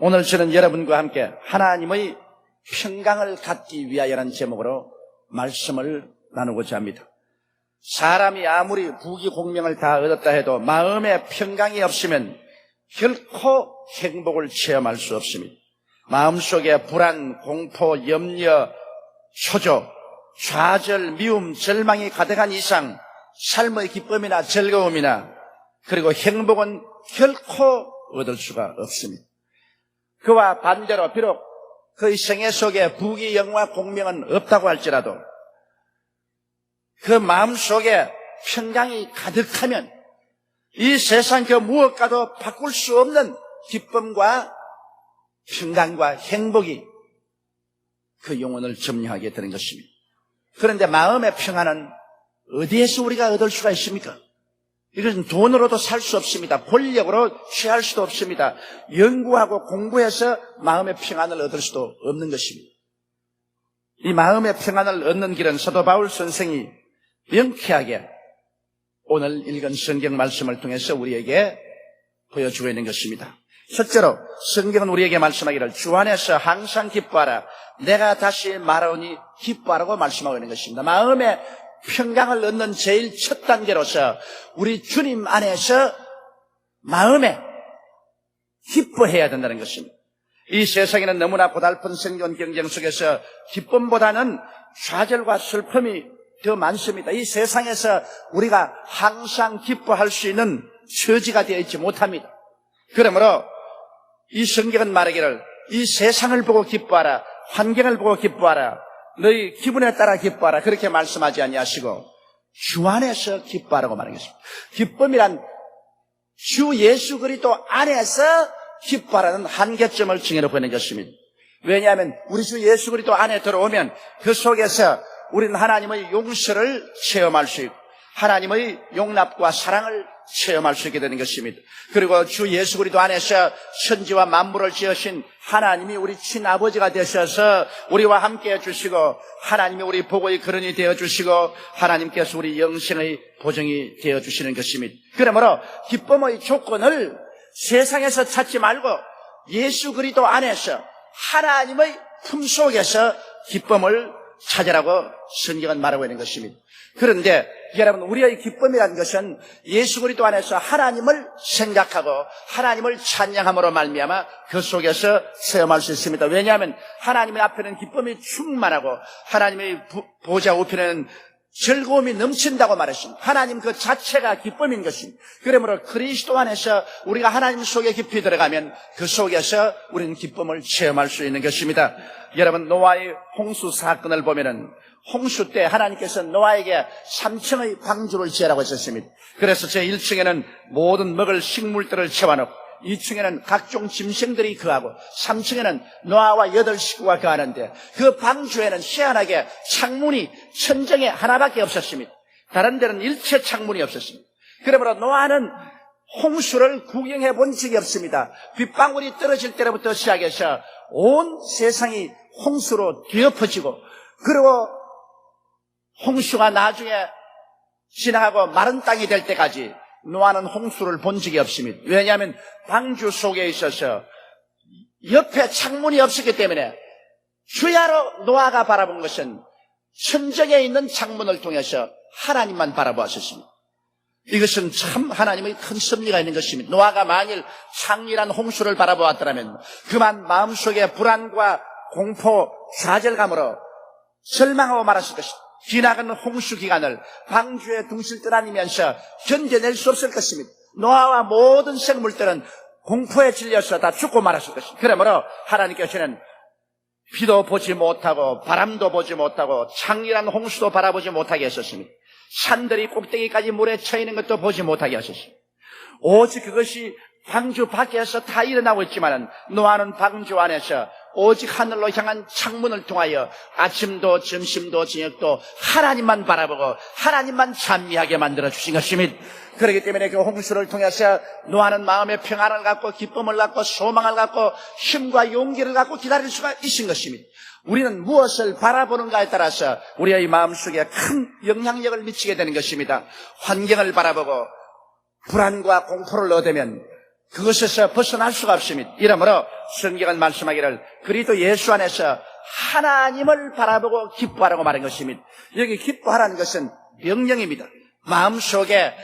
오늘 저는 여러분과 함께 하나님의 평강을 갖기 위하여라는 제목으로 말씀을 나누고자 합니다. 사람이 아무리 부귀공명을 다 얻었다 해도 마음에 평강이 없으면 결코 행복을 체험할 수 없습니다. 마음속에 불안, 공포, 염려, 초조, 좌절, 미움, 절망이 가득한 이상 삶의 기쁨이나 즐거움이나 그리고 행복은 결코 얻을 수가 없습니다. 그와 반대로 비록 그의 생애 속에 부귀, 영화, 공명은 없다고 할지라도 그 마음 속에 평강이 가득하면 이 세상 그 무엇과도 바꿀 수 없는 기쁨과 평강과 행복이 그 영혼을 점령하게 되는 것입니다. 그런데 마음의 평안은 어디에서 우리가 얻을 수가 있습니까? 이것은 돈으로도 살 수 없습니다. 권력으로 취할 수도 없습니다. 연구하고 공부해서 마음의 평안을 얻을 수도 없는 것입니다. 이 마음의 평안을 얻는 길은 사도 바울 선생이 명쾌하게 오늘 읽은 성경 말씀을 통해서 우리에게 보여주고 있는 것입니다. 첫째로 성경은 우리에게 말씀하기를 주 안에서 항상 기뻐하라. 내가 다시 말하오니 기뻐하라고 말씀하고 있는 것입니다. 마음의 평강을 얻는 제일 첫 단계로서 우리 주님 안에서 마음에 기뻐해야 된다는 것입니다. 이 세상에는 너무나 고달픈 생존 경쟁 속에서 기쁨보다는 좌절과 슬픔이 더 많습니다. 이 세상에서 우리가 항상 기뻐할 수 있는 처지가 되어 있지 못합니다. 그러므로 이 성경은 말하기를 이 세상을 보고 기뻐하라. 환경을 보고 기뻐하라. 너희 기분에 따라 기뻐하라. 그렇게 말씀하지 아니하시고 주 안에서 기뻐하라고 말하겠습니다. 기쁨이란 주 예수 그리스도 안에서 기뻐하라는 한계점을 정해놓고 있는 것입니다. 왜냐하면 우리 주 예수 그리스도 안에 들어오면 그 속에서 우리는 하나님의 용서를 체험할 수 있고 하나님의 용납과 사랑을 체험할 수 있게 되는 것입니다. 그리고 주 예수 그리스도 안에서 천지와 만물을 지으신 하나님이 우리 친아버지가 되셔서 우리와 함께 해주시고 하나님이 우리 복의 근원이 되어주시고 하나님께서 우리 영생의 보정이 되어주시는 것입니다. 그러므로 기쁨의 조건을 세상에서 찾지 말고 예수 그리스도 안에서 하나님의 품 속에서 기쁨을 찾으라고 성경은 말하고 있는 것입니다. 그런데 여러분 우리의 기쁨이라는 것은 예수 그리스도 안에서 하나님을 생각하고 하나님을 찬양함으로 말미암아 그 속에서 체험할 수 있습니다. 왜냐하면 하나님의 앞에는 기쁨이 충만하고 하나님의 부- 보좌 우편에는 즐거움이 넘친다고 말했습니다. 하나님 그 자체가 기쁨인 것입니다. 그러므로 그리스도 안에서 우리가 하나님 속에 깊이 들어가면 그 속에서 우리는 기쁨을 체험할 수 있는 것입니다. 여러분 노아의 홍수 사건을 보면은 홍수 때 하나님께서 노아에게 3층의 방주를 지으라고 했었습니다. 그래서 제 1층에는 모든 먹을 식물들을 채워놓고 2층에는 각종 짐승들이 거하고 3층에는 노아와 여덟 식구가 거하는데 그 방주에는 희한하게 창문이 천정에 하나밖에 없었습니다. 다른 데는 일체 창문이 없었습니다. 그러므로 노아는 홍수를 구경해 본 적이 없습니다. 빗방울이 떨어질 때부터 시작해서 온 세상이 홍수로 뒤엎어지고 그리고 홍수가 나중에 지나가고 마른 땅이 될 때까지 노아는 홍수를 본 적이 없습니다. 왜냐하면 방주 속에 있어서 옆에 창문이 없었기 때문에 주야로 노아가 바라본 것은 천정에 있는 창문을 통해서 하나님만 바라보았었습니다. 이것은 참 하나님의 큰 섭리가 있는 것입니다. 노아가 만일 창렬한 홍수를 바라보았더라면 그만 마음속에 불안과 공포, 좌절감으로 절망하고 말았을 것입니다. 지나가는 홍수 기간을 방주에 둥실 떠다니면서 견뎌낼 수 없을 것입니다. 노아와 모든 생물들은 공포에 질려서 다 죽고 말았을 것입니다. 그러므로 하나님께서는 비도 보지 못하고 바람도 보지 못하고 창렬한 홍수도 바라보지 못하게 하셨습니다. 산들이 꼭대기까지 물에 쳐 있는 것도 보지 못하게 하셨습니다. 오직 그것이 방주 밖에서 다 일어나고 있지만은 노아는 방주 안에서 오직 하늘로 향한 창문을 통하여 아침도 점심도 저녁도 하나님만 바라보고 하나님만 찬미하게 만들어 주신 것입니다. 그렇기 때문에 그 홍수를 통해서 노아는 마음의 평안을 갖고 기쁨을 갖고 소망을 갖고 힘과 용기를 갖고 기다릴 수가 있은 것입니다. 우리는 무엇을 바라보는가에 따라서 우리의 마음속에 큰 영향력을 미치게 되는 것입니다. 환경을 바라보고 불안과 공포를 얻으면 그것에서 벗어날 수가 없습니다. 이러므로 성경은 말씀하기를 그리도 예수 안에서 하나님을 바라보고 기뻐하라고 말한 것입니다. 여기 기뻐하라는 것은 명령입니다. 마음속에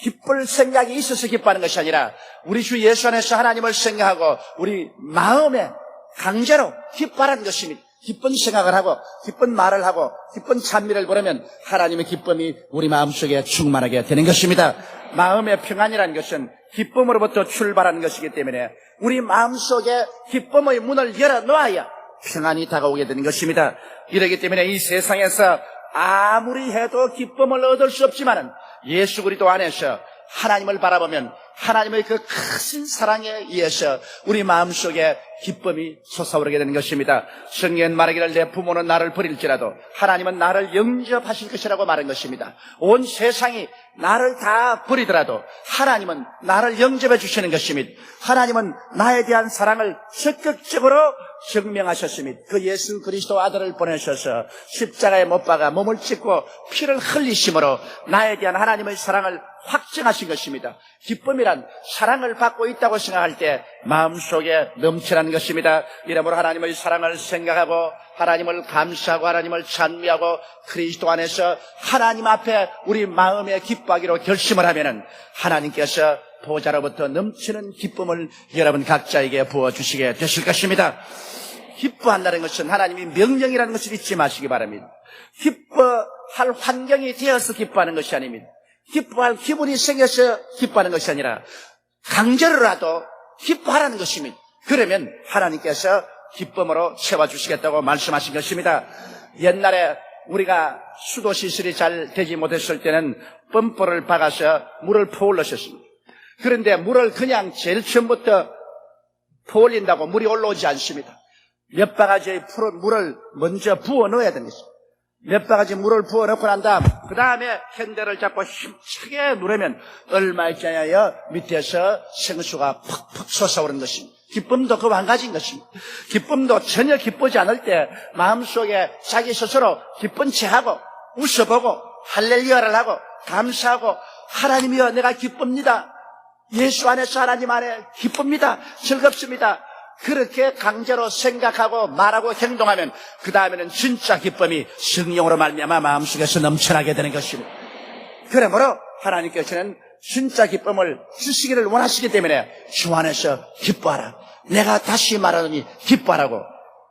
기쁠 생각이 있어서 기뻐하는 것이 아니라 우리 주 예수 안에서 하나님을 생각하고 우리 마음에 강제로 기뻐하라는 것입니다. 기쁜 생각을 하고 기쁜 말을 하고 기쁜 찬미를 부르면 하나님의 기쁨이 우리 마음속에 충만하게 되는 것입니다. 마음의 평안이라는 것은 기쁨으로부터 출발하는 것이기 때문에 우리 마음속에 기쁨의 문을 열어놓아야 평안이 다가오게 되는 것입니다. 이러기 때문에 이 세상에서 아무리 해도 기쁨을 얻을 수 없지만은 예수 그리스도 안에서 하나님을 바라보면 하나님의 그큰 사랑에 의해서 우리 마음속에 기쁨이 솟아오르게 되는 것입니다. 성경 말하기를 내 부모는 나를 버릴지라도 하나님은 나를 영접하실 것이라고 말한 것입니다. 온 세상이 나를 다 버리더라도 하나님은 나를 영접해 주시는 것입니다. 하나님은 나에 대한 사랑을 적극적으로 증명하셨습니다. 그 예수 그리스도 아들을 보내셔서 십자가에 못 박아 몸을 찢고 피를 흘리심으로 나에 대한 하나님의 사랑을 확증하신 것입니다. 기쁨이란 사랑을 받고 있다고 생각할 때 마음속에 넘치는 것입니다. 이러므로 하나님의 사랑을 생각하고 하나님을 감사하고 하나님을 찬미하고 그리스도 안에서 하나님 앞에 우리 마음에 기뻐하기로 결심을 하면은 하나님께서 보좌로부터 넘치는 기쁨을 여러분 각자에게 부어주시게 되실 것입니다. 기뻐한다는 것은 하나님이 명령이라는 것을 잊지 마시기 바랍니다. 기뻐할 환경이 되어서 기뻐하는 것이 아닙니다. 기뻐할 기분이 생겨서 기뻐하는 것이 아니라 강제로라도 기뻐하라는 것입니다. 그러면 하나님께서 기쁨으로 채워주시겠다고 말씀하신 것입니다. 옛날에 우리가 수도 시설이 잘 되지 못했을 때는 펌프를 박아서 물을 퍼올르셨습니다. 그런데 물을 그냥 제일 처음부터 퍼올린다고 물이 올라오지 않습니다. 몇 바가지의 풀- 물을 먼저 부어 넣어야 됩니다. 몇 바가지 물을 부어 넣고 난 다음, 그 다음에 핸들을 잡고 힘차게 누르면 얼마 있지 않아요? 밑에서 생수가 푹푹 솟아오르는 것입니다. 기쁨도 그 한 가지인 것입니다. 기쁨도 전혀 기쁘지 않을 때 마음속에 자기 스스로 기쁜 체하고 웃어보고 할렐루야를 하고 감사하고 하나님이여 내가 기쁩니다. 예수 안에서 하나님 안에 기쁩니다. 즐겁습니다. 그렇게 강제로 생각하고 말하고 행동하면 그 다음에는 진짜 기쁨이 성령으로 말미암아 마음속에서 넘쳐나게 되는 것입니다. 그러므로 하나님께서는 진짜 기쁨을 주시기를 원하시기 때문에 주 안에서 기뻐하라. 내가 다시 말하노니 기뻐하라고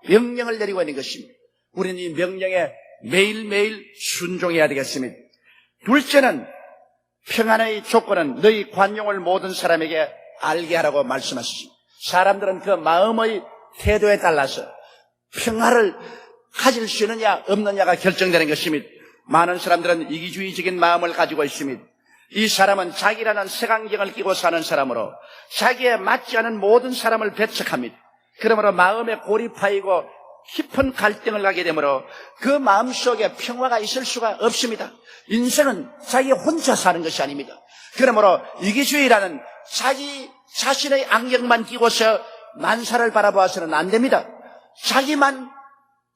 명령을 내리고 있는 것입니다. 우리는 이 명령에 매일매일 순종해야 되겠습니다. 둘째는 평안의 조건은 너희 관용을 모든 사람에게 알게 하라고 말씀하시죠. 사람들은 그 마음의 태도에 따라서 평화를 가질 수 있느냐 없느냐가 결정되는 것입니다. 많은 사람들은 이기주의적인 마음을 가지고 있습니다. 이 사람은 자기라는 색안경을 끼고 사는 사람으로 자기에 맞지 않은 모든 사람을 배척합니다. 그러므로 마음에 고립하이고 깊은 갈등을 가게 되므로 그 마음속에 평화가 있을 수가 없습니다. 인생은 자기 혼자 사는 것이 아닙니다. 그러므로 이기주의라는 자기 자신의 안경만 끼고서 만사를 바라보아서는 안 됩니다. 자기만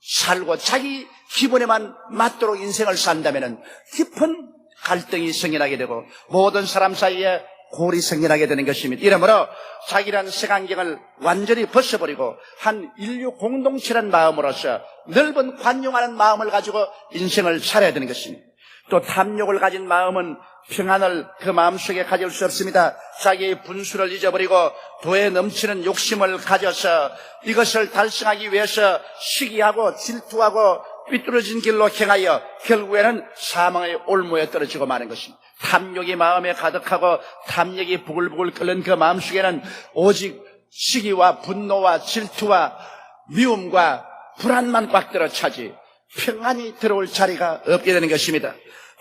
살고 자기 기분에만 맞도록 인생을 산다면 깊은 갈등이 생겨나게 되고 모든 사람 사이에 골이 생겨나게 되는 것입니다. 이러므로 자기라는 색안경을 완전히 벗어버리고 한 인류 공동체란 마음으로서 넓은 관용하는 마음을 가지고 인생을 살아야 되는 것입니다. 또 탐욕을 가진 마음은 평안을 그 마음속에 가질 수 없습니다. 자기의 분수를 잊어버리고 도에 넘치는 욕심을 가져서 이것을 달성하기 위해서 시기하고 질투하고 삐뚤어진 길로 행하여 결국에는 사망의 올무에 떨어지고 마는 것입니다. 탐욕이 마음에 가득하고 탐욕이 부글부글 끓는 그 마음속에는 오직 시기와 분노와 질투와 미움과 불안만 꽉 들어 차지 평안이 들어올 자리가 없게 되는 것입니다.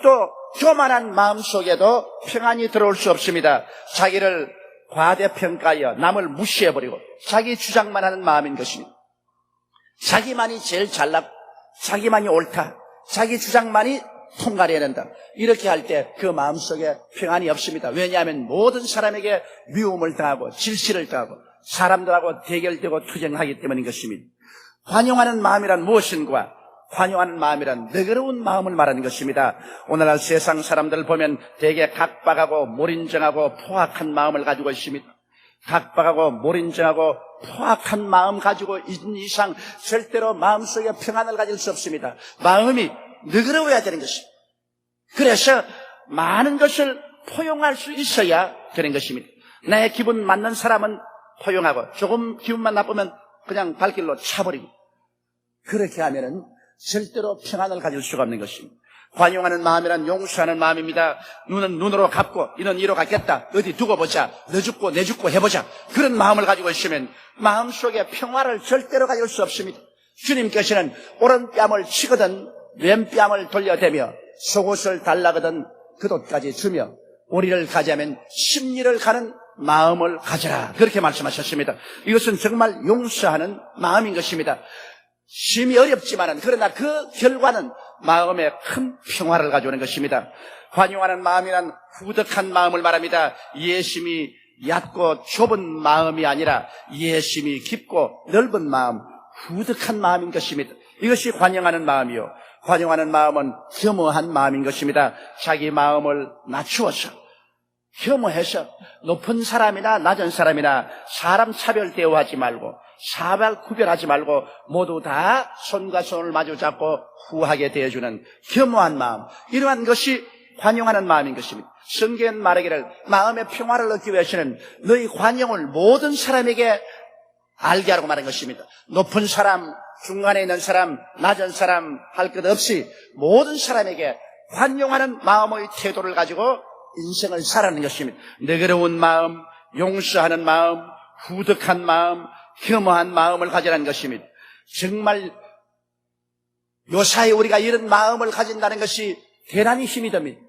또 교만한 마음 속에도 평안이 들어올 수 없습니다. 자기를 과대평가하여 남을 무시해버리고 자기 주장만 하는 마음인 것입니다. 자기만이 제일 잘났고 자기만이 옳다. 자기 주장만이 통과해야 된다. 이렇게 할 때 그 마음속에 평안이 없습니다. 왜냐하면 모든 사람에게 미움을 당하고 질시를 당하고 사람들하고 대결되고 투쟁하기 때문인 것입니다. 환영하는 마음이란 무엇인가? 환영하는 마음이란 너그러운 마음을 말하는 것입니다. 오늘날 세상 사람들을 보면 되게 각박하고 몰인정하고 포악한 마음을 가지고 있습니다. 각박하고 몰인정하고 포악한 마음 가지고 있는 이상 절대로 마음속에 평안을 가질 수 없습니다. 마음이 너그러워야 되는 것입니다. 그래서 많은 것을 포용할 수 있어야 되는 것입니다. 내 기분 맞는 사람은 포용하고 조금 기분만 나쁘면 그냥 발길로 차버리고 그렇게 하면은 절대로 평안을 가질 수가 없는 것입니다. 관용하는 마음이란 용서하는 마음입니다. 눈은 눈으로 갚고 이는 이로 갚겠다. 어디 두고 보자. 너 죽고 내 죽고 해보자. 그런 마음을 가지고 있으면 마음속에 평화를 절대로 가질 수 없습니다. 주님께서는 오른뺨을 치거든 왼뺨을 돌려대며 속옷을 달라거든 그옷까지 주며 우리를 가자면 심리를 가는 마음을 가져라. 그렇게 말씀하셨습니다. 이것은 정말 용서하는 마음인 것입니다. 심이 어렵지만은 그러나 그 결과는 마음에 큰 평화를 가져오는 것입니다. 관용하는 마음이란 후덕한 마음을 말합니다. 이해심이 얕고 좁은 마음이 아니라 이해심이 깊고 넓은 마음, 후덕한 마음인 것입니다. 이것이 관용하는 마음이요. 관용하는 마음은 겸허한 마음인 것입니다. 자기 마음을 낮추어서 혐오해서 높은 사람이나 낮은 사람이나 사람 차별 대우하지 말고 사발 구별하지 말고 모두 다 손과 손을 마주 잡고 후하게 대해주는 겸허한 마음 이러한 것이 관용하는 마음인 것입니다. 성경 말하기를 마음의 평화를 얻기 위해서는 너희 관용을 모든 사람에게 알게 하라고 말한 것입니다. 높은 사람, 중간에 있는 사람, 낮은 사람 할 것 없이 모든 사람에게 관용하는 마음의 태도를 가지고 인생을 살아가는 것입니다. 너그러운 마음, 용서하는 마음, 후덕한 마음, 겸허한 마음을 가지라는 것입니다. 정말 요사이 우리가 이런 마음을 가진다는 것이 대단히 힘이 됩니다.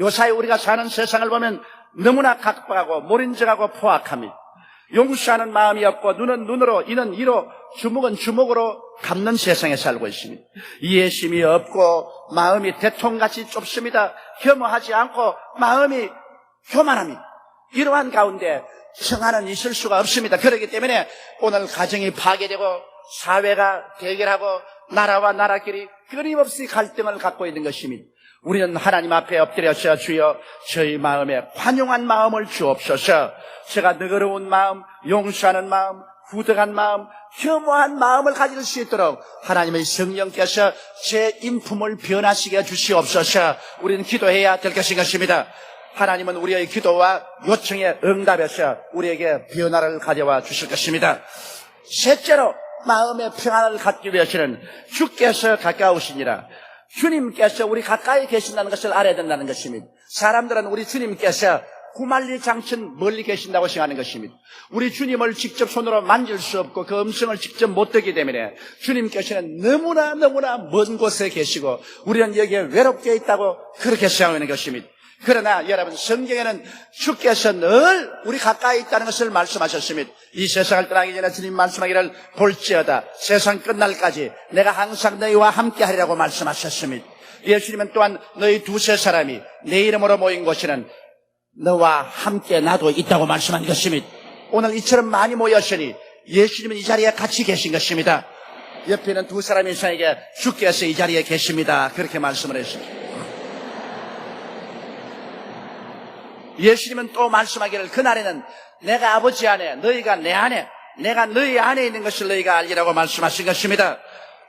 요사이 우리가 사는 세상을 보면 너무나 각박하고 몰인정하고 포악합니다. 용서하는 마음이 없고 눈은 눈으로 이는 이로 주먹은 주먹으로 갚는 세상에 살고 있습니다. 이해심이 없고 마음이 대통같이 좁습니다. 혐오하지 않고 마음이 교만합니다. 이러한 가운데 평안은 있을 수가 없습니다. 그렇기 때문에 오늘 가정이 파괴되고 사회가 대결하고 나라와 나라끼리 끊임없이 갈등을 갖고 있는 것입니다. 우리는 하나님 앞에 엎드려서 주여 저희 마음에 관용한 마음을 주옵소서 제가 너그러운 마음, 용서하는 마음, 후덕한 마음, 혐오한 마음을 가질 수 있도록 하나님의 성령께서 제 인품을 변화시켜 주시옵소서 우리는 기도해야 될 것인 것입니다. 하나님은 우리의 기도와 요청에 응답해서 우리에게 변화를 가져와 주실 것입니다. 셋째로 마음의 평안을 갖기 위해서는 주께서 가까우시니라. 주님께서 우리 가까이 계신다는 것을 알아야 된다는 것입니다. 사람들은 우리 주님께서 구말리 장천 멀리 계신다고 생각하는 것입니다. 우리 주님을 직접 손으로 만질 수 없고 그 음성을 직접 못 듣기 때문에 주님께서는 너무나 너무나 먼 곳에 계시고 우리는 여기에 외롭게 있다고 그렇게 생각하는 것입니다. 그러나 여러분 성경에는 주께서 늘 우리 가까이 있다는 것을 말씀하셨습니다. 이 세상을 떠나기 전에 주님 말씀하기를 볼지어다 세상 끝날까지 내가 항상 너희와 함께하리라고 말씀하셨습니다. 예수님은 또한 너희 두세 사람이 내 이름으로 모인 곳에는 너와 함께 나도 있다고 말씀한 것입니다. 오늘 이처럼 많이 모였으니 예수님은 이 자리에 같이 계신 것입니다. 옆에 있는 두 사람의 인상에게 주께서 이 자리에 계십니다. 그렇게 말씀을 했습니다. 예수님은 또 말씀하기를 그날에는 내가 아버지 안에 너희가 내 안에 내가 너희 안에 있는 것을 너희가 알리라고 말씀하신 것입니다.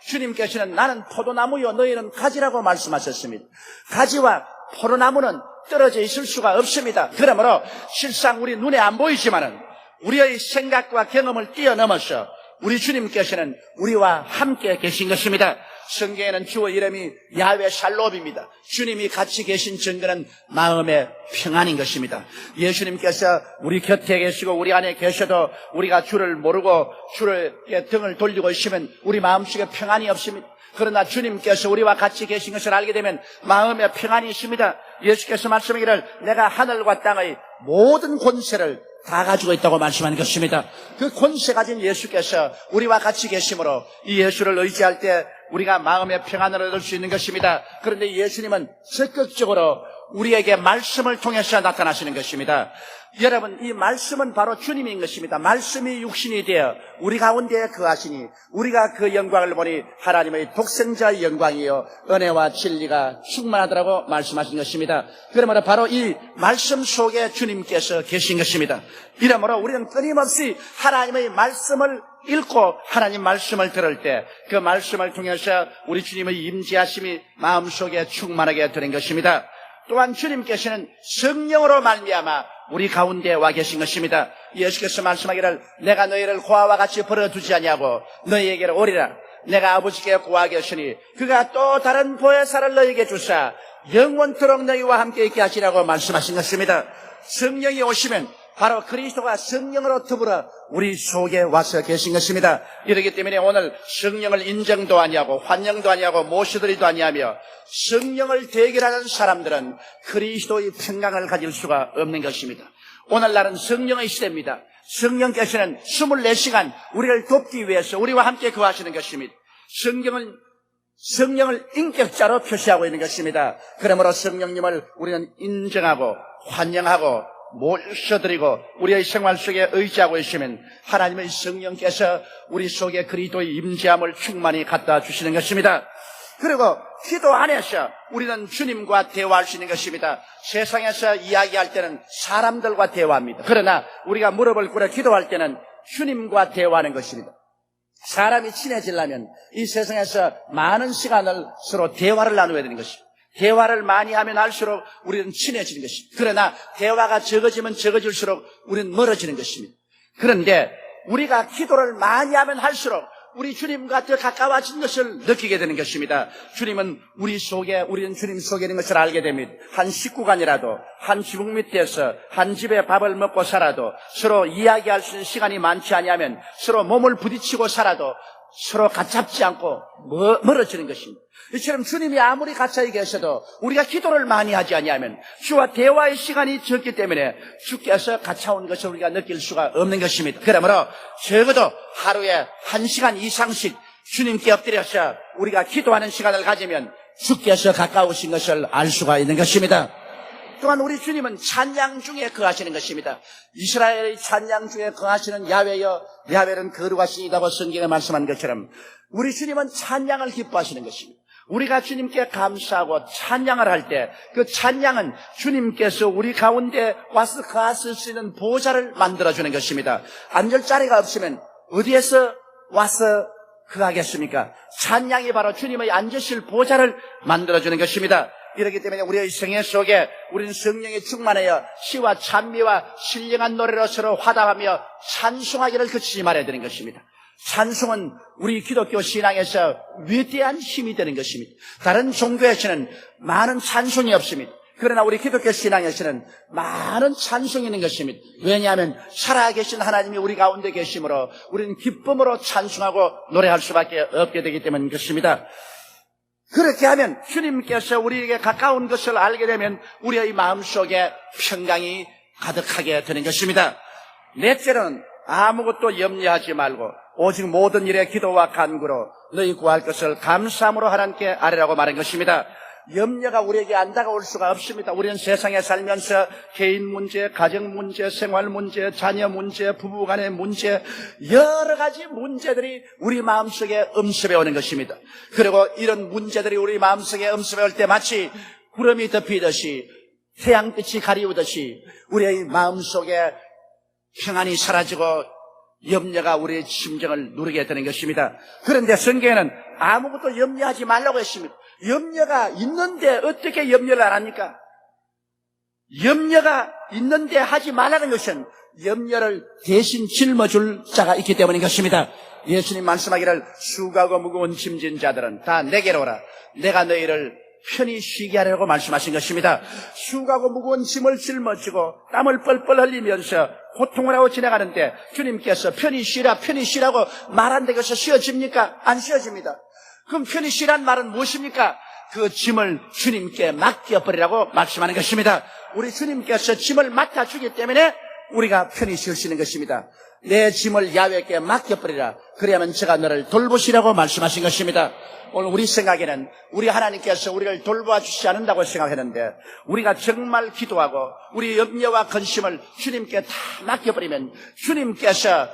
주님께서는 나는 포도나무요 너희는 가지라고 말씀하셨습니다. 가지와 포도나무는 떨어져 있을 수가 없습니다. 그러므로 실상 우리 눈에 안 보이지만은 우리의 생각과 경험을 뛰어넘어서 우리 주님께서는 우리와 함께 계신 것입니다. 성경에는 주의 이름이 야외 샬롬입니다. 주님이 같이 계신 증거는 마음의 평안인 것입니다. 예수님께서 우리 곁에 계시고 우리 안에 계셔도 우리가 주를 모르고 주를 등을 돌리고 있으면 우리 마음속에 평안이 없습니다. 그러나 주님께서 우리와 같이 계신 것을 알게 되면 마음에 평안이 있습니다. 예수께서 말씀하기를 내가 하늘과 땅의 모든 권세를 다 가지고 있다고 말씀하는 것입니다. 그 권세 가진 예수께서 우리와 같이 계심으로 이 예수를 의지할 때 우리가 마음의 평안을 얻을 수 있는 것입니다. 그런데 예수님은 적극적으로 우리에게 말씀을 통해서 나타나시는 것입니다. 여러분, 이 말씀은 바로 주님인 것입니다. 말씀이 육신이 되어 우리 가운데 거하시니 우리가 그 영광을 보니 하나님의 독생자의 영광이요 은혜와 진리가 충만하더라고 말씀하신 것입니다. 그러므로 바로 이 말씀 속에 주님께서 계신 것입니다. 이러므로 우리는 끊임없이 하나님의 말씀을 읽고 하나님 말씀을 들을 때 그 말씀을 통해서 우리 주님의 임재하심이 마음속에 충만하게 되는 것입니다. 또한 주님께서는 성령으로 말미암아 우리 가운데 와 계신 것입니다. 예수께서 말씀하기를 내가 너희를 고아와 같이 버려두지 아니하고 너희에게로 오리라. 내가 아버지께 고하겠으니 그가 또 다른 보혜사를 너희에게 주사 영원토록 너희와 함께 있게 하시라고 말씀하신 것입니다. 성령이 오시면 바로 그리스도가 성령으로 더불어 우리 속에 와서 계신 것입니다. 이렇기 때문에 오늘 성령을 인정도 아니하고 환영도 아니하고 모시드리도 아니하며 성령을 대결하는 사람들은 그리스도의 평강을 가질 수가 없는 것입니다. 오늘날은 성령의 시대입니다. 성령께서는 24시간 우리를 돕기 위해서 우리와 함께 거하시는 것입니다. 성경은 성령을 인격자로 표시하고 있는 것입니다. 그러므로 성령님을 우리는 인정하고 환영하고 모셔드리고 우리의 생활 속에 의지하고 있으면 하나님의 성령께서 우리 속에 그리스도의 임재함을 충만히 갖다 주시는 것입니다. 그리고 기도 안에서 우리는 주님과 대화할 수 있는 것입니다. 세상에서 이야기할 때는 사람들과 대화합니다. 그러나 우리가 무릎을 꿇어 기도할 때는 주님과 대화하는 것입니다. 사람이 친해지려면 이 세상에서 많은 시간을 서로 대화를 나누어야 되는 것입니다. 대화를 많이 하면 할수록 우리는 친해지는 것입니다. 그러나 대화가 적어지면 적어질수록 우리는 멀어지는 것입니다. 그런데 우리가 기도를 많이 하면 할수록 우리 주님과 더 가까워진 것을 느끼게 되는 것입니다. 주님은 우리 속에, 우리는 주님 속에 있는 것을 알게 됩니다. 한 식구간이라도, 한 지붕 밑에서, 한 집에 밥을 먹고 살아도, 서로 이야기할 수 있는 시간이 많지 아니하면, 서로 몸을 부딪히고 살아도, 서로 같잡지 않고 멀- 멀어지는 것입니다. 이처럼 주님이 아무리 가까이 계셔도 우리가 기도를 많이 하지 아니하면 주와 대화의 시간이 적기 때문에 주께서 가까운 것을 우리가 느낄 수가 없는 것입니다. 그러므로 적어도 하루에 한 시간 이상씩 주님께 엎드려서 우리가 기도하는 시간을 가지면 주께서 가까우신 것을 알 수가 있는 것입니다. 또한 우리 주님은 찬양 중에 거하시는 것입니다. 이스라엘의 찬양 중에 거하시는 야훼여 야훼는 거룩하시니다고 성경에 말씀한 것처럼 우리 주님은 찬양을 기뻐하시는 것입니다. 우리가 주님께 감사하고 찬양을 할 때 그 찬양은 주님께서 우리 가운데 와서 거하실 수 있는 보좌를 만들어주는 것입니다. 앉을 자리가 없으면 어디에서 와서 거하겠습니까? 찬양이 바로 주님의 앉으실 보좌를 만들어주는 것입니다. 이렇기 때문에 우리의 생애 속에 우리는 성령에 충만하여 시와 찬미와 신령한 노래로 서로 화답하며 찬송하기를 그치지 말아야 되는 것입니다. 찬송은 우리 기독교 신앙에서 위대한 힘이 되는 것입니다. 다른 종교에서는 많은 찬송이 없습니다. 그러나 우리 기독교 신앙에서는 많은 찬송이 있는 것입니다. 왜냐하면 살아계신 하나님이 우리 가운데 계심으로 우리는 기쁨으로 찬송하고 노래할 수밖에 없게 되기 때문인 것입니다. 그렇게 하면 주님께서 우리에게 가까운 것을 알게 되면 우리의 마음속에 평강이 가득하게 되는 것입니다. 넷째는 아무것도 염려하지 말고 오직 모든 일에 기도와 간구로 너희 구할 것을 감사함으로 하나님께 아뢰라고 말한 것입니다. 염려가 우리에게 안 다가올 수가 없습니다. 우리는 세상에 살면서 개인 문제, 가정 문제, 생활 문제, 자녀 문제, 부부 간의 문제, 여러 가지 문제들이 우리 마음속에 음습해 오는 것입니다. 그리고 이런 문제들이 우리 마음속에 음습해 올 때 마치 구름이 덮이듯이 태양빛이 가리우듯이 우리의 마음속에 평안이 사라지고 염려가 우리의 심정을 누르게 되는 것입니다. 그런데 성경에는 아무것도 염려하지 말라고 했습니다. 염려가 있는데 어떻게 염려를 안 합니까? 염려가 있는데 하지 말라는 것은 염려를 대신 짊어줄 자가 있기 때문인 것입니다. 예수님 말씀하기를 수가고 무거운 짐진 자들은 다 내게로 오라. 내가 너희를 편히 쉬게 하려고 말씀하신 것입니다. 수가고 무거운 짐을 짊어지고 땀을 뻘뻘 흘리면서 고통을 하고 지나가는데 주님께서 편히 쉬라 편히 쉬라고 말한데 것서 쉬어집니까? 안 쉬어집니다. 그럼 편히 쉬란 말은 무엇입니까? 그 짐을 주님께 맡겨버리라고 말씀하는 것입니다. 우리 주님께서 짐을 맡아주기 때문에 우리가 편히 쉴 수 있는 것입니다. 내 짐을 야외께 맡겨버리라. 그래야만 제가 너를 돌보시라고 말씀하신 것입니다. 오늘 우리 생각에는 우리 하나님께서 우리를 돌보아 주시지 않는다고 생각했는데 우리가 정말 기도하고 우리 염려와 근심을 주님께 다 맡겨버리면 주님께서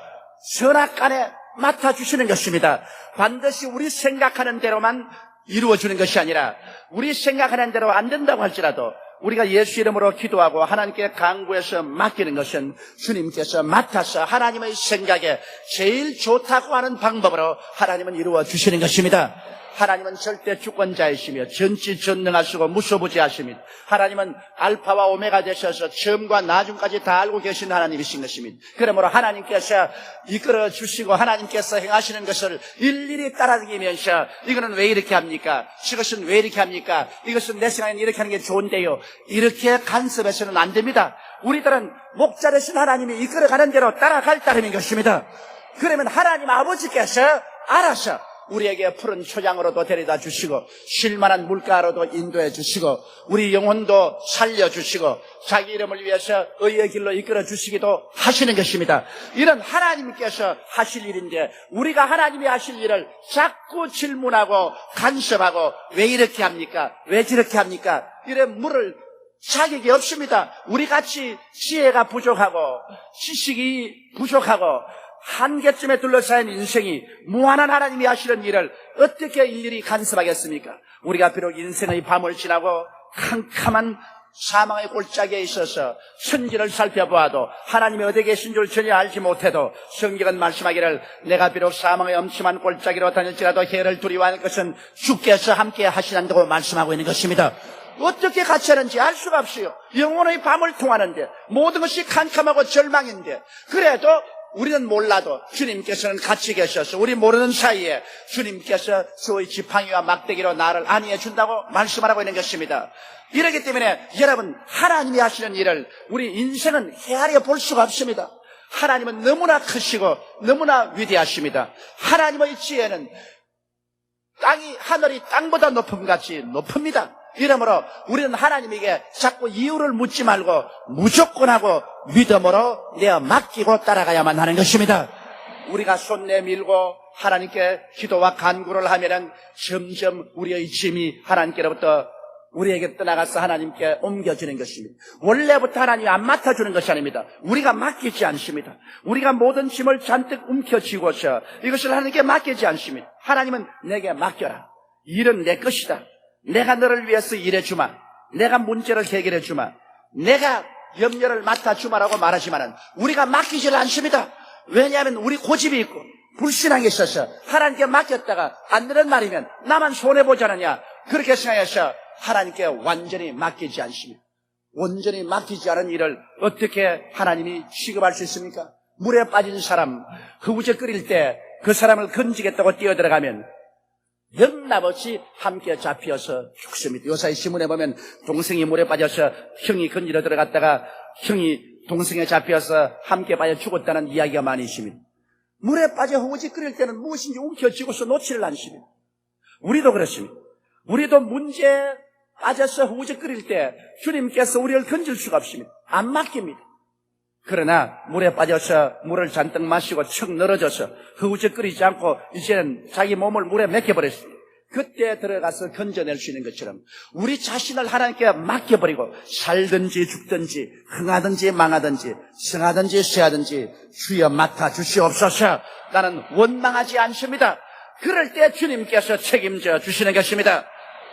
선악간에 맡아주시는 것입니다. 반드시 우리 생각하는 대로만 이루어주는 것이 아니라 우리 생각하는 대로 안 된다고 할지라도 우리가 예수 이름으로 기도하고 하나님께 강구해서 맡기는 것은 주님께서 맡아서 하나님의 생각에 제일 좋다고 하는 방법으로 하나님은 이루어 주시는 것입니다. 하나님은 절대 주권자이시며 전지전능하시고 무소부지하시며 하나님은 알파와 오메가 되셔서 처음과 나중까지 다 알고 계신 하나님이신 것입니다. 그러므로 하나님께서 이끌어 주시고 하나님께서 행하시는 것을 일일이 따라다니면서 이거는 왜 이렇게 합니까? 이것은 왜 이렇게 합니까? 이것은 내 생각에는 이렇게 하는 게 좋은데요. 이렇게 간섭해서는 안 됩니다. 우리들은 목자 되신 하나님이 이끌어가는 대로 따라갈 따름인 것입니다. 그러면 하나님 아버지께서 알아서 우리에게 푸른 초장으로도 데려다 주시고 쉴만한 물가로도 인도해 주시고 우리 영혼도 살려 주시고 자기 이름을 위해서 의의 길로 이끌어 주시기도 하시는 것입니다. 이런 하나님께서 하실 일인데 우리가 하나님이 하실 일을 자꾸 질문하고 간섭하고 왜 이렇게 합니까? 왜 저렇게 합니까? 이런 물을 자격이 없습니다. 우리 같이 지혜가 부족하고 지식이 부족하고 한계쯤에 둘러싸인 인생이 무한한 하나님이 하시는 일을 어떻게 일일이 간섭하겠습니까? 우리가 비록 인생의 밤을 지나고 캄캄한 사망의 골짜기에 있어서 천지를 살펴보아도 하나님이 어디 계신 줄 전혀 알지 못해도 성경은 말씀하기를 내가 비록 사망의 엄침한 골짜기로 다닐지라도 해를 두려워하는 것은 주께서 함께 하시난다고 말씀하고 있는 것입니다. 어떻게 같이 하는지 알 수가 없어요. 영혼의 밤을 통하는데 모든 것이 캄캄하고 절망인데 그래도 우리는 몰라도 주님께서는 같이 계셔서 우리 모르는 사이에 주님께서 소의 지팡이와 막대기로 나를 안위해 준다고 말씀하라고 있는 것입니다. 이러기 때문에 여러분 하나님이 하시는 일을 우리 인생은 헤아려 볼 수가 없습니다. 하나님은 너무나 크시고 너무나 위대하십니다. 하나님의 지혜는 땅이 하늘이 땅보다 높음 같이 높습니다. 이러므로 우리는 하나님에게 자꾸 이유를 묻지 말고 무조건 하고 믿음으로 내어 맡기고 따라가야만 하는 것입니다. 우리가 손 내밀고 하나님께 기도와 간구를 하면은 점점 우리의 짐이 하나님께로부터 우리에게 떠나가서 하나님께 옮겨지는 것입니다. 원래부터 하나님이 안 맡아주는 것이 아닙니다. 우리가 맡기지 않습니다. 우리가 모든 짐을 잔뜩 움켜쥐고서 이것을 하나님께 맡기지 않습니다. 하나님은 내게 맡겨라. 일은 내 것이다. 내가 너를 위해서 일해주마. 내가 문제를 해결해주마. 내가 염려를 맡아주마라고 말하지만은 우리가 맡기질 않습니다. 왜냐하면 우리 고집이 있고 불신한 게 있어서 하나님께 맡겼다가 안 되는 말이면 나만 손해보지 않느냐. 그렇게 생각해서 하나님께 완전히 맡기지 않습니다. 온전히 맡기지 않은 일을 어떻게 하나님이 취급할 수 있습니까? 물에 빠진 사람, 흑우제 끓일 때 그 사람을 건지겠다고 뛰어들어가면 영납없이 함께 잡혀서 죽습니다. 요사이 신문에 보면 동생이 물에 빠져서 형이 건지러 들어갔다가 형이 동생에 잡혀서 함께 빠져 죽었다는 이야기가 많이 있습니다. 물에 빠져 허우지 끓일 때는 무엇인지 움켜쥐고서 놓지를 않습니다. 우리도 그렇습니다. 우리도 문제에 빠져서 허우지 끓일 때 주님께서 우리를 건질 수가 없습니다. 안 맡깁니다. 그러나 물에 빠져서 물을 잔뜩 마시고 척 늘어져서 허우적 끓이지 않고 이제는 자기 몸을 물에 맡겨버렸습니다. 그때 들어가서 건져낼 수 있는 것처럼 우리 자신을 하나님께 맡겨버리고 살든지 죽든지 흥하든지 망하든지 성하든지 쇠하든지 주여 맡아 주시옵소서 나는 원망하지 않습니다. 그럴 때 주님께서 책임져 주시는 것입니다.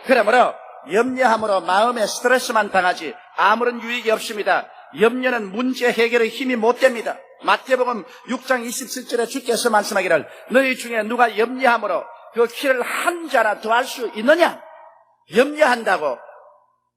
그러므로 염려함으로 마음에 스트레스만 당하지 아무런 유익이 없습니다. 염려는 문제 해결의 힘이 못 됩니다. 마태복음 6장 27절에 주께서 말씀하기를 너희 중에 누가 염려함으로 그 키를 한 자나 더할 수 있느냐? 염려한다고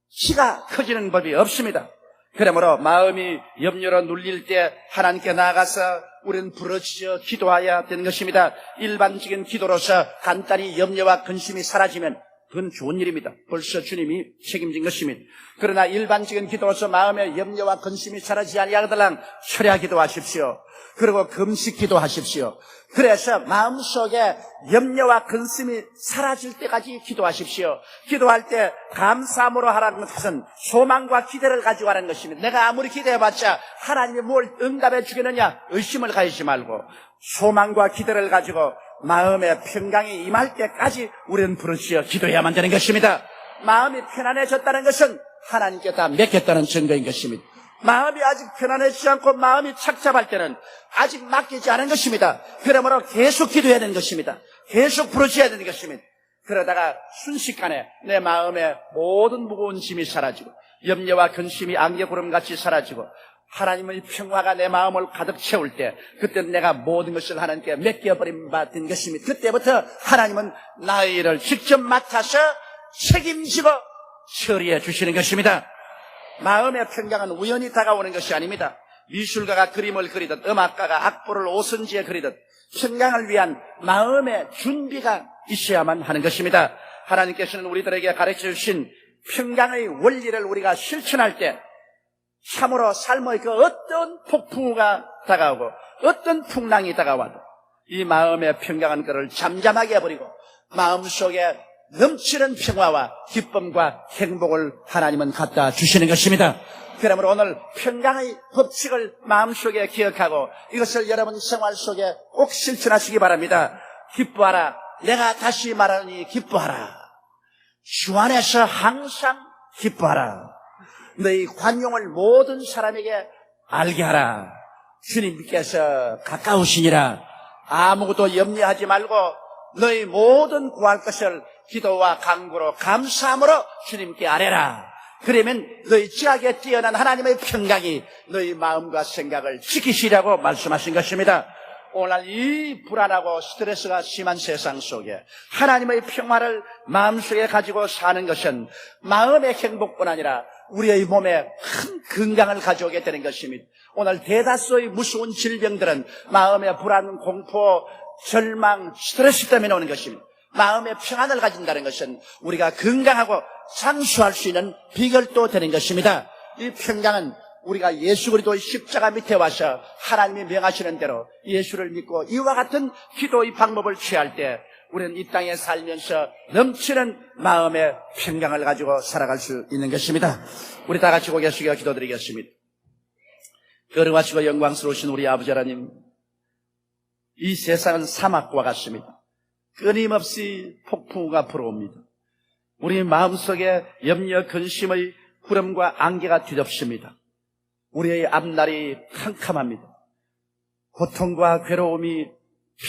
키가 커지는 법이 없습니다. 그러므로 마음이 염려로 눌릴 때 하나님께 나아가서 우리는 부러지어 기도해야 되는 것입니다. 일반적인 기도로서 간단히 염려와 근심이 사라지면 그건 좋은 일입니다. 벌써 주님이 책임진 것입니다. 그러나 일반적인 기도로서 마음의 염려와 근심이 사라지지 아니하거들랑 철야 기도하십시오. 그리고 금식 기도하십시오. 그래서 마음속에 염려와 근심이 사라질 때까지 기도하십시오. 기도할 때 감사함으로 하라는 것은 소망과 기대를 가지고 하는 것입니다. 내가 아무리 기대해봤자 하나님이 뭘 응답해 주겠느냐 의심을 가지지 말고 소망과 기대를 가지고 마음의 평강이 임할 때까지 우리는 부르시어 기도해야만 되는 것입니다. 마음이 편안해졌다는 것은 하나님께 다 맡겼다는 증거인 것입니다. 마음이 아직 편안해지지 않고 마음이 착잡할 때는 아직 맡기지 않은 것입니다. 그러므로 계속 기도해야 되는 것입니다. 계속 부르셔야 되는 것입니다. 그러다가 순식간에 내 마음의 모든 무거운 짐이 사라지고 염려와 근심이 안개구름같이 사라지고 하나님의 평화가 내 마음을 가득 채울 때 그때 내가 모든 것을 하나님께 맡겨버린 바된 것입니다. 그때부터 하나님은 나의 일을 직접 맡아서 책임지고 처리해 주시는 것입니다. 마음의 평강은 우연히 다가오는 것이 아닙니다. 미술가가 그림을 그리듯 음악가가 악보를 오선지에 그리듯 평강을 위한 마음의 준비가 있어야만 하는 것입니다. 하나님께서는 우리들에게 가르쳐 주신 평강의 원리를 우리가 실천할 때 참으로 삶의 그 어떤 폭풍우가 다가오고 어떤 풍랑이 다가와도 이 마음의 평강한 것을 잠잠하게 해버리고 마음속에 넘치는 평화와 기쁨과 행복을 하나님은 갖다 주시는 것입니다. 그러므로 오늘 평강의 법칙을 마음속에 기억하고 이것을 여러분 생활 속에 꼭 실천하시기 바랍니다. 기뻐하라. 내가 다시 말하니 기뻐하라. 주 안에서 항상 기뻐하라. 너희 관용을 모든 사람에게 알게 하라. 주님께서 가까우시니라. 아무것도 염려하지 말고 너희 모든 구할 것을 기도와 강구로 감사함으로 주님께 아뢰라. 그러면 너희 지하게 뛰어난 하나님의 평강이 너희 마음과 생각을 지키시라고 말씀하신 것입니다. 오늘 이 불안하고 스트레스가 심한 세상 속에 하나님의 평화를 마음속에 가지고 사는 것은 마음의 행복뿐 아니라 우리의 몸에 큰 건강을 가져오게 되는 것입니다. 오늘 대다수의 무서운 질병들은 마음의 불안, 공포, 절망, 스트레스 때문에 오는 것입니다. 마음의 평안을 가진다는 것은 우리가 건강하고 장수할 수 있는 비결도 되는 것입니다. 이 평강은 우리가 예수 그리스도의 십자가 밑에 와서 하나님이 명하시는 대로 예수를 믿고 이와 같은 기도의 방법을 취할 때 우리는 이 땅에 살면서 넘치는 마음의 평강을 가지고 살아갈 수 있는 것입니다. 우리 다 같이 고개 숙여 기도드리겠습니다. 거룩하시고 영광스러우신 우리 아버지 하나님, 이 세상은 사막과 같습니다. 끊임없이 폭풍우가 불어옵니다. 우리 마음속에 염려 근심의 구름과 안개가 뒤덮습니다. 우리의 앞날이 캄캄합니다. 고통과 괴로움이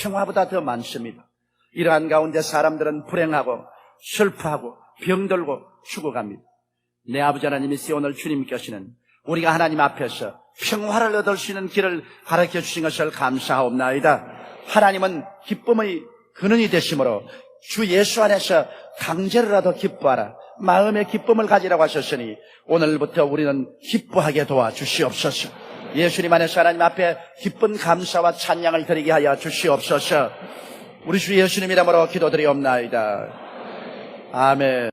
평화보다 더 많습니다. 이러한 가운데 사람들은 불행하고 슬퍼하고 병들고 죽어갑니다. 내 아버지 하나님이시 오늘 주님께서는 우리가 하나님 앞에서 평화를 얻을 수 있는 길을 가르쳐 주신 것을 감사하옵나이다. 하나님은 기쁨의 근원이 되심으로 주 예수 안에서 강제로라도 기뻐하라. 마음의 기쁨을 가지라고 하셨으니 오늘부터 우리는 기뻐하게 도와주시옵소서. 예수님 안에서 하나님 앞에 기쁜 감사와 찬양을 드리게 하여 주시옵소서. 우리 주 예수님 이름으로 기도드리옵나이다. 아멘.